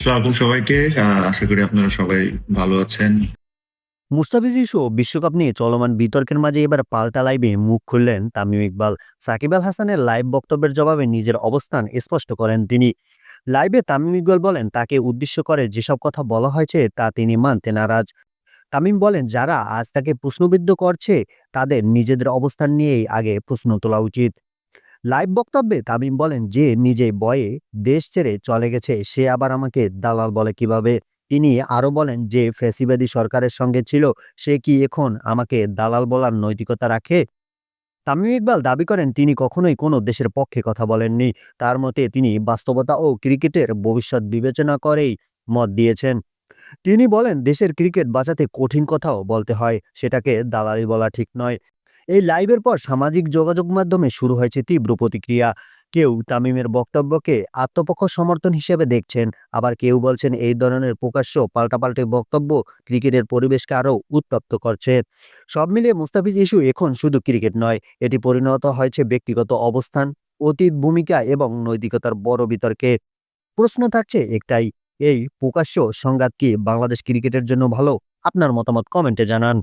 আসসালামু সবাইকে আশা করি আপনারা সবাই ভালো আছেন। মুস্তাফিজ ইস্যু, বিশ্বকাপ নিয়ে চলমান বিতর্কের মাঝে এবার পাল্টা লাইভে মুখ খুললেন তামিম ইকবাল। সাকিব আল হাসানের লাইভ বক্তব্যের জবাবে নিজের অবস্থান স্পষ্ট করেন তিনি। লাইভে তামিম ইকবাল বলেন, তাকে উদ্দেশ্য করে যেসব কথা বলা হয়েছে তা তিনি মানতে নারাজ। তামিম বলেন, যারা আজ তাকে প্রশ্নবিদ্ধ করছে, তাদের নিজেদের অবস্থান নিয়েই আগে প্রশ্ন তোলা উচিত। লাইভ বক্তব্যে তামিম বলেন যে, নিজে বয়ে দেশ ছেড়ে চলে গেছে, সে আবার আমাকে দালাল বলে কীভাবে? তিনি আরও বলেন যে, ফ্যাসিবাদী সরকারের সঙ্গে ছিল, সে কি এখন আমাকে দালাল বলার নৈতিকতা রাখে? তামিম ইকবাল দাবি করেন, তিনি কখনোই কোনো দেশের পক্ষে কথা বলেননি। তার মতে তিনি বাস্তবতা ও ক্রিকেটের ভবিষ্যৎ বিবেচনা করেই মত দিয়েছেন। তিনি বলেন, দেশের ক্রিকেট বাঁচাতে কঠিন কথাও বলতে হয়, সেটাকে দালালি বলা ঠিক নয়। এই লাইভের পর সামাজিক যোগাযোগ মাধ্যমে শুরু হয়েছে তীব্র প্রতিক্রিয়া। কেউ তামিমের বক্তব্যকে আত্মপক্ষ সমর্থন হিসেবে দেখছেন, আবার কেউ বলছেন এই ধরনের প্রকাশ্য পাল্টাপাল্টি বক্তব্য ক্রিকেটের পরিবেশকে আরও উত্তপ্ত করছে। সব মিলিয়ে মুস্তাফিজ ইস্যু এখন শুধু ক্রিকেট নয়, এটি পরিণত হয়েছে ব্যক্তিগত অবস্থান, অতীত ভূমিকা এবং নৈতিকতার বড় বিতর্কে। প্রশ্ন থাকছে একটাই, এই প্রকাশ্য সংঘাত কি বাংলাদেশ ক্রিকেটের জন্য ভালো? আপনার মতামত কমেন্টে জানান।